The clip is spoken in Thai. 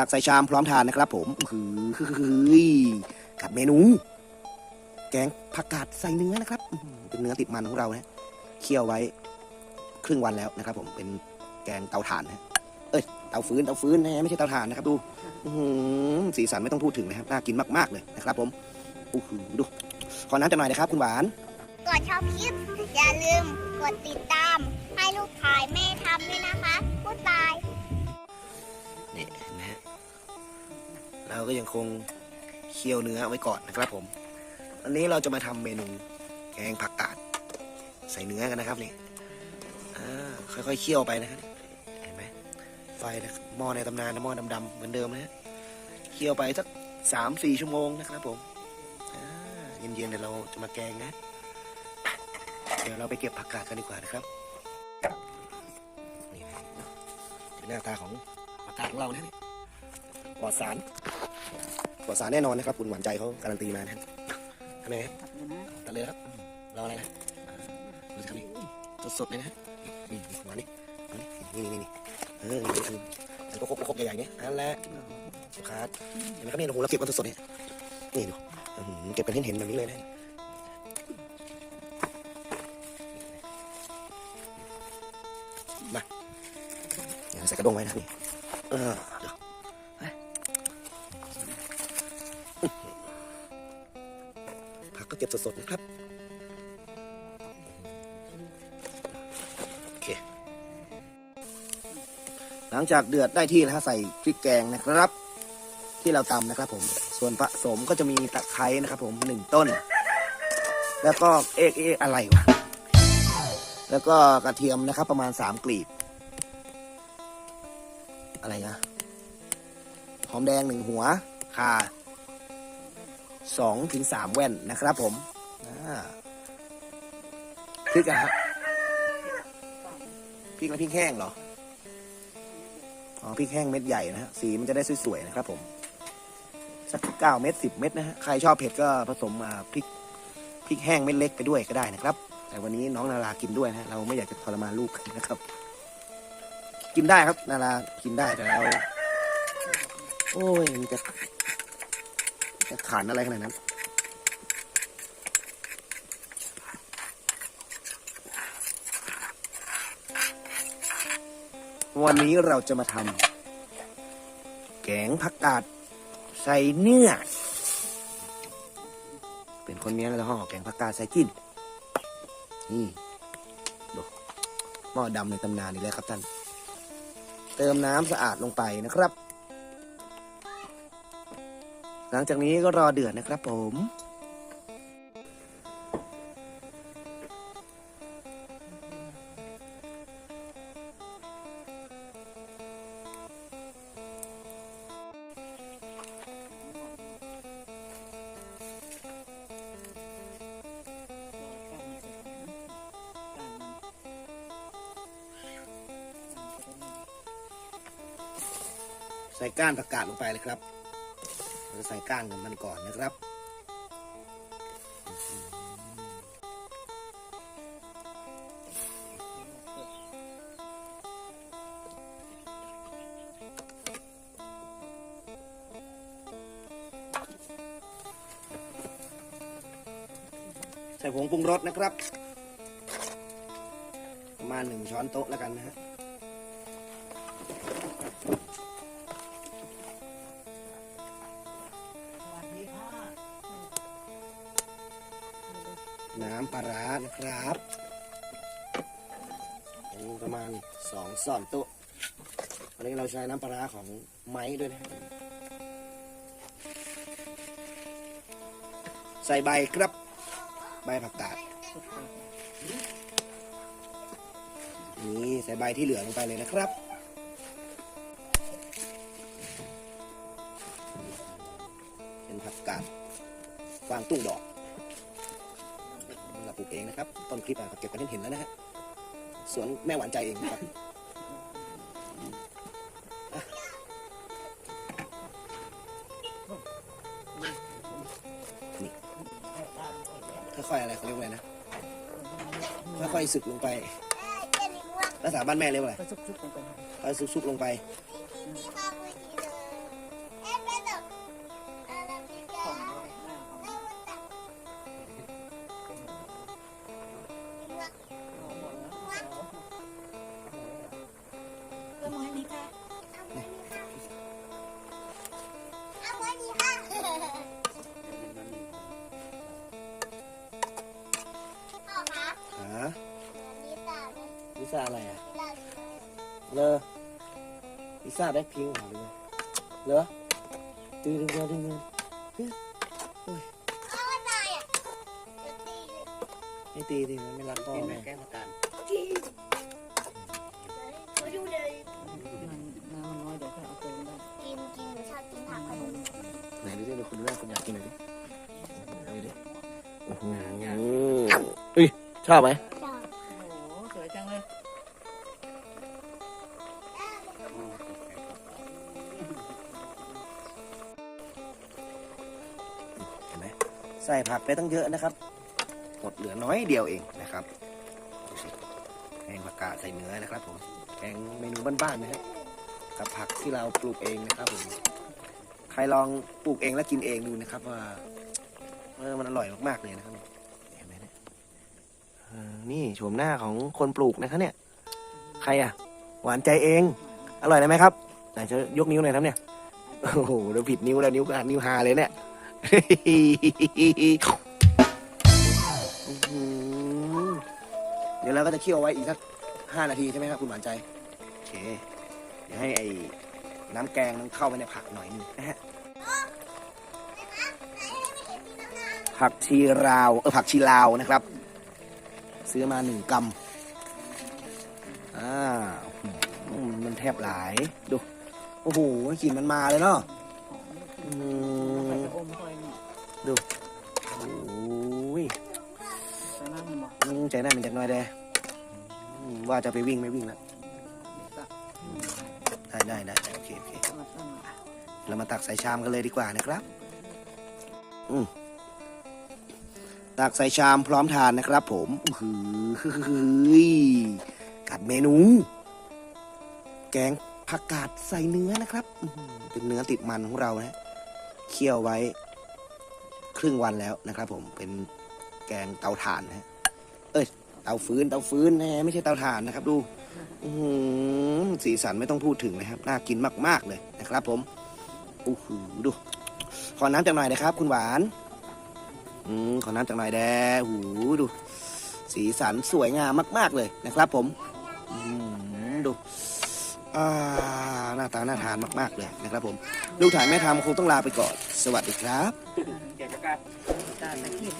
ตักใส่ชามพร้อมทานนะครับผมอื้อหือกับเมนู แกงผักกาดใส่เนื้อนะครับ เป็นเนื้อติดมันของเรานะเคี่ยวไว้ครึ่งวันแล้วนะครับ ผมเป็นแกงเตาถ่านนะเอ้ยเตาฟืนเตาฟืนนะไม่ใช่เตาถ่านนะครับดูสีสันไม่ต้องพูดถึงนะครับน่ากินมากๆเลยนะครับ ผมอู้หูดูขอน้ำจังหน่อยนะครับ คุณหวานก่อนชอบคลิปอย่าลืมกดติดตาม ให้ลูกถ่ายแม่ทำด้วยนะคะพูดบายนี่ เราก็ยังคงเคี่ยวเนื้อไว้ก่อนนะครับผมอันนี้เราจะมาทำเมนูแกงผักกาดใส่เนื้อกันนะครับนี่ค่อยๆเคี่ยวไปนะครับเห็นไหมไฟนะหม้อในตำนานนะหม้อดำๆเหมือนเดิมนะฮะเคี่ยวไปสักสามสี่ชั่วโมงนะครับผมเย็นๆเดี๋ยวเราจะมาแกงนะเดี๋ยวเราไปเก็บผักกาดกันดีกว่านะครับนี่นะเป็นหน้าตาของผักกาดของเรานะนี่ปลอดสาร ปลอดสารแน่นอนนะครับ คุณหวานใจเขาการันตีมานะครับทำไมครับตัดเลยครับ รออะไรนะดูสิครับนี่สดๆเลยนะฮะนี่นี่หวานนี่นี่นี่นี่เออนี่คือมันก็ครบใหญ่ๆเนี่ยนั่นแหละลูกค้าเห็นไหมครับนี่โอ้โหเราเก็บกันสดๆเนี่ยนี่ดูอื้อหือเก็บกันเห็นๆแบบนี้เลยนะเดี๋ยวใส่กระด้งไว้นะนี่ ก็เก็บสดๆนะครับโอเคหลังจากเดือดได้ที่นะฮะใส่พริกแกงนะครับ ที่เราตำนะครับ ผม ส่วนผสมก็จะมีตะไคร้นะครับผมหนึ่งต้น แล้วก็เอ๊ะเอ๊ะอะไรวะแล้วก็กระเทียมนะครับ ประมาณสามกลีบ อะไรนะหอมแดงหนึ่งหัว ค่ะ 2ถึง3แว่นนะครับผมพริกอะครับพริกแล้วพริกแห้งเหรอ อ๋อพริกแห้งเม็ดใหญ่นะฮะสีมันจะได้สวยๆนะครับผม สักเก้าเม็ดสิบเม็ดนะฮะใครชอบเผ็ดก็ผสมมาพริกพริกแห้งเม็ดเล็กไปด้วยก็ได้นะครับ แต่วันนี้น้องนารากินด้วยนะเราไม่อยากจะทรมานลูกนะครับ กินได้ครับ นารากินได้แต่เรา โอ้ยมันจะ ขานอะไรขนาดนั้น วันนี้เราจะมาทำแกงผักกาดใส่เนื้อ เป็นคนเมียงแล้วห่อแกงผักกาดใส่จิ้นนี่ดูหม้อดำในตำนานนี่แหละครับท่าน เติมน้ำสะอาดลงไปนะครับ หลังจากนี้ก็รอเดือดนะครับผม ใส่ก้านผักกาดลงไปเลยครับ เราจะใส่ก้านของมันก่อนนะครับใส่ผงปรุงรสนะครับ ประมาณหนึ่งช้อนโต๊ะแล้วกันนะฮะ น้ำปลาร้านะครับอันนี้ประมาณสองส่อนโต๊ะอันนี้เราใช้น้ำปลาร้าของไม้ด้วยนะใส่ใบครับ ใบผักกาดนี่ใส่ใบที่เหลือลงไปเลยนะครับ เป็นผักกาดวางตุ้งดอก ลูกเองนะครับต้นคลิปอะเก็บกันเห็นแล้วนะฮะสวนแม่หวานใจเองนะครับนี่ค่อยๆอะไรเขาเรียกว่าไรนะค่อยๆสึกลงไปเจนิกว่าภาษาบ้านแม่เรียกว่าอะไรค่อยซุกๆลงไป เลอพิซซ่าแบ็คพิงค์เหรอเหรอดื้อดื้อดื้อดื้อเอาอะไรอะจะตีเลยไม่ตีดิมันไม่รักพ่อนแม่แกงผักกาดตีมาดูเลยมันน้ำมันน้อยเดี๋ยวค่อยเอาเติมได้กินกินหนูชอบกินผักขนมไหนดูดิคุณแม่คุณอยากกินอะไรดิเอาดิโอ้โหเฮ้ยชอบไหม ส่ผักไปตั้งเยอะนะครับ หมดเหลือน้อยเดียวเองนะครับดูสิแกงผักกาดใส่เนื้อนะครับผมแกงเมนูบ้านๆนะครับกับผักที่เราปลูกเองนะครับผมใครลองปลูกเองแล้วกินเองดูนะครับ ว่าเออมันอร่อยมากๆเลยนะครับเห็นไหมเนี่ยนี่โฉมหน้าของคนปลูกนะครับเนี่ย ใครอะ หวานใจเอง อร่อยไหมครับไหนจะยกนิ้วหน่อยครับเนี่ยโอ้โหเดี๋ยวผิดนิ้วแล้วนิ้วก็นิ้วหาเลยเนี่ย เดี๋ยวเราก็จะเคี่ยวไว้อีกสักห้านาทีใช่ไหมครับคุณหวานใจโอเค เดี๋ยวให้ไอ้น้ำแกงมันเข้าไปในผักหน่อยหนึงนะฮะผักชีราวเออผักชีลาวนะครับ ซื้อมาหนึ่งกำอ่ามันแทบหลายดูโอ้โหกลิ่นมันมาเลยเนาะ ใส่มกระอมค่อยเนี่ยโอ้ยใส่น้ำมันบอกอืมใจหน้ามันจากหน้อยเด้อืมว่าจะไปวิ่งไม่วิ่งแล้วได้ได้ได้โอเคโอเคมาตั้งมาเรามาตักใส่ชามกันเลยดีกว่านะครับ อืมตักใส่ชามพร้อมทานนะครับ ผมอื้อหือกับเมนู แกงผักกาดใส่เนื้อนะครับ อื้อหือเป็นเนื้อติดมันของเรานะ เคี่ยวไว้ครึ่งวันแล้วนะครับ ผมเป็นแกงเตาถ่านนะฮะเอ้ยเตาฟืนเตาฟืนนะไม่ใช่เตาถ่านนะครับ ดูหือสีสันไม่ต้องพูดถึงนะครับน่ากินมาก ๆ เลยนะครับ ผมโอ้โหดูขอน้ำจากหน่อยนะครับ คุณหวานอืมขอน้ำจากหน่อยแดหูดู สีสันสวยงามมาก ๆ เลยนะครับ ผมอืมดู อ่าหน้าตาน่าทานมากๆเลยนะครับผมลูกถ่ายแม่ทำคงต้องลาไปก่อน สวัสดีครับ แกงผักกาดตาตะเกียบ